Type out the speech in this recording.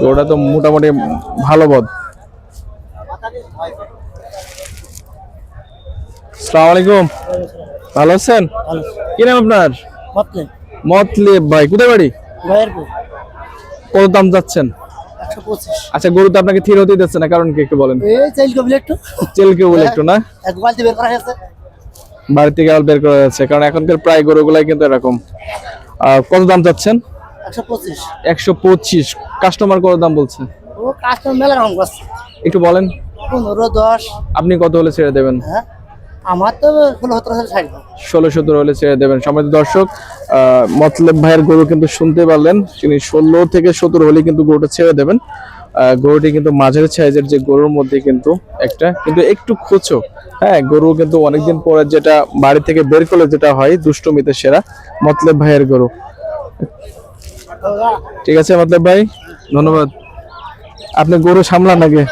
গরুটা তো মোটামুটি ভালো বদ সালাম আলাইকুম। ভালো আছেন? কি নাম আপনার? ভাই কোথায় বাড়ি? কত দাম যাচ্ছেন আচ্ছা গরু তো আপনাকে থির হতেই দিচ্ছে না কারণ কি একটু বলেন? চেলকে বলে একটু। না? করা বাড়ি থেকে বের করা যাচ্ছে কারণ এখনকার প্রায় গরুগুলাই কিন্তু এরকম। কত দাম চাচ্ছেন? একশো পঁচিশ। কাস্টমার কত দাম বলছে? ও কাস্টমার মেলা রকম করছে একটু বলেন। পনেরো দশ। আপনি কত হলে ছেড়ে দেবেন? হ্যাঁ আমার তো ষোলো সতেরো হাজার ছাড়ব ষোলো সতেরো হলে ছেড়ে দেবেন। সম্মানিত দর্শক মতলব ভাইয়ের গরু কিন্তু শুনতে পারলেন। তিনি ষোলো থেকে সতেরো হলে কিন্তু গরুটা ছেড়ে দেবেন। গরুটি কিন্তু মাঝারি সাইজের যে গরুর মধ্যে কিন্তু একটা কিন্তু একটু খুচো। হ্যাঁ গরু কিন্তু অনেকদিন পরে যেটা বাড়ি থেকে বের করলে যেটা হয় দুষ্টমিতে সেরা মতলব ভাইয়ের গরু। ঠিক আছে মতলব ভাই। ধন্যবাদ। আপনি গরু সামলান আগে।